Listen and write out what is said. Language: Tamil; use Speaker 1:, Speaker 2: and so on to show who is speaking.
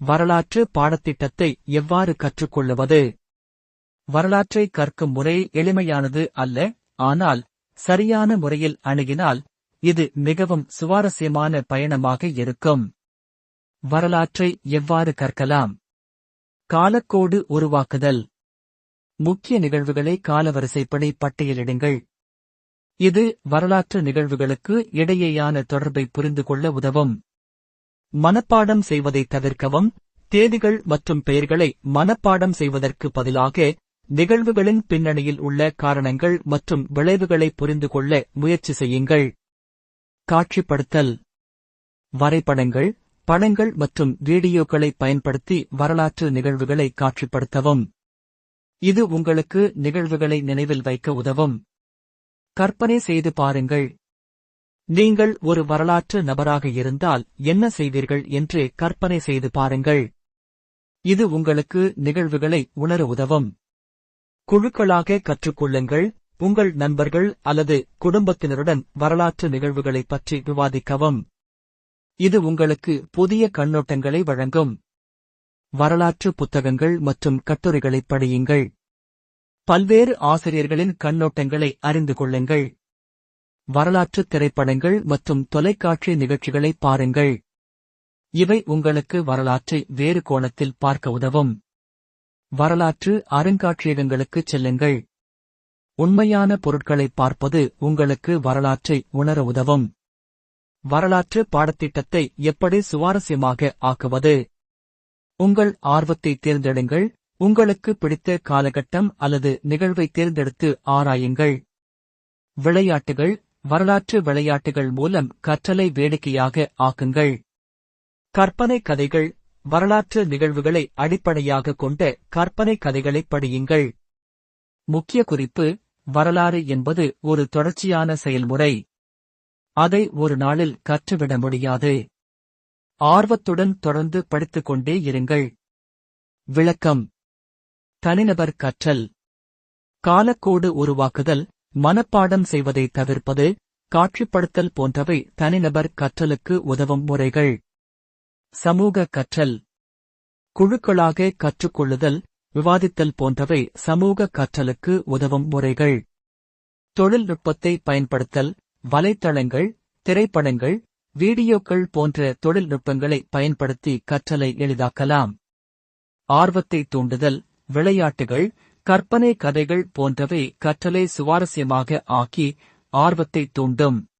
Speaker 1: வரலாற்று பாடத்திட்டத்தை எவ்வாறு கற்றுக்கொள்ளுவது? வரலாற்றை கற்கும் முறை எளிமையானது அல்ல ஆனால் சரியான முறையில் அணுகினால் இது மிகவும் சுவாரஸ்யமான பயணமாக இருக்கும். வரலாற்றை எவ்வாறு கற்கலாம்? காலக்கோடு உருவாக்குதல். முக்கிய நிகழ்வுகளை காலவரிசைப்படி பட்டியலிடுங்கள். இது வரலாற்று நிகழ்வுகளுக்கு இடையேயான தொடர்பை புரிந்து கொள்ள உதவும். மனப்பாடம் செய்வதை தவிர்க்கவும் தேதிகள் மற்றும் பெயர்களை மனப்பாடம் செய்வதற்கு பதிலாக நிகழ்வுகளின் பின்னணியில் உள்ள காரணங்கள் மற்றும் விளைவுகளை புரிந்து கொள்ள முயற்சி செய்யுங்கள். காட்சிப்படுத்தல். வரைபடங்கள் படங்கள் மற்றும் வீடியோக்களை பயன்படுத்தி வரலாற்று நிகழ்வுகளை காட்சிப்படுத்தவும். இது உங்களுக்கு நிகழ்வுகளை நினைவில் வைக்க உதவும். கற்பனை செய்து பாருங்கள். நீங்கள் ஒரு வரலாற்று நபராக இருந்தால் என்ன செய்வீர்கள் என்று கற்பனை செய்து பாருங்கள். இது உங்களுக்கு நிகழ்வுகளை உணர உதவும். குழுக்களாக கற்றுக்கொள்ளுங்கள். உங்கள் நண்பர்கள் அல்லது குடும்பத்தினருடன் வரலாற்று நிகழ்வுகளைப் பற்றி விவாதிக்கவும். இது உங்களுக்கு புதிய கண்ணோட்டங்களை வழங்கும். வரலாற்று புத்தகங்கள் மற்றும் கட்டுரைகளைப் படியுங்கள். பல்வேறு ஆசிரியர்களின் கண்ணோட்டங்களை அறிந்து கொள்ளுங்கள். வரலாற்று திரைப்படங்கள் மற்றும் தொலைக்காட்சி நிகழ்ச்சிகளை பாருங்கள். இவை உங்களுக்கு வரலாற்றை வேறு கோணத்தில் பார்க்க உதவும். வரலாற்று அருங்காட்சியகங்களுக்குச் செல்லுங்கள். உண்மையான பொருட்களை பார்ப்பது உங்களுக்கு வரலாற்றை உணர உதவும். வரலாற்று பாடத்திட்டத்தை எப்படி சுவாரஸ்யமாக ஆக்குவது? உங்கள் ஆர்வத்தை தேர்ந்தெடுங்கள். உங்களுக்கு பிடித்த காலகட்டம் அல்லது நிகழ்வை தேர்ந்தெடுத்து ஆராயுங்கள். விளையாட்டுகள் வரலாற்று விளையாட்டுகள் மூலம் கற்றலை வேடிக்கையாக ஆக்குங்கள். கற்பனை கதைகள் வரலாற்று நிகழ்வுகளை அடிப்படையாக கொண்ட கற்பனை கதைகளை படியுங்கள். முக்கிய குறிப்பு வரலாறு என்பது ஒரு தொடர்ச்சியான செயல்முறை. அதை ஒரு நாளில் கற்றுவிட முடியாது. ஆர்வத்துடன் தொடர்ந்து படித்துக் கொண்டே இருங்கள். விளக்கம். தனிநபர் கற்றல். காலக்கோடு உருவாக்குதல் மனப்பாடம் செய்வதை தவிர்ப்பது காட்சிப்படுத்தல் போன்றவை தனிநபர் கற்றலுக்கு உதவும் முறைகள். சமூக கற்றல். குழுக்களாக கற்றுக்கொள்ளுதல் விவாதித்தல் போன்றவை சமூக கற்றலுக்கு உதவும் முறைகள். தொழில்நுட்பத்தை பயன்படுத்தல் வலைத்தளங்கள் திரைப்படங்கள் வீடியோக்கள் போன்ற தொழில்நுட்பங்களை பயன்படுத்தி கற்றலை எளிதாக்கலாம். ஆர்வத்தை தூண்டுதல் விளையாட்டுகள் கற்பனை கதைகள் போன்றவை கற்றலை சுவாரஸ்யமாக ஆக்கி ஆர்வத்தை தூண்டும்.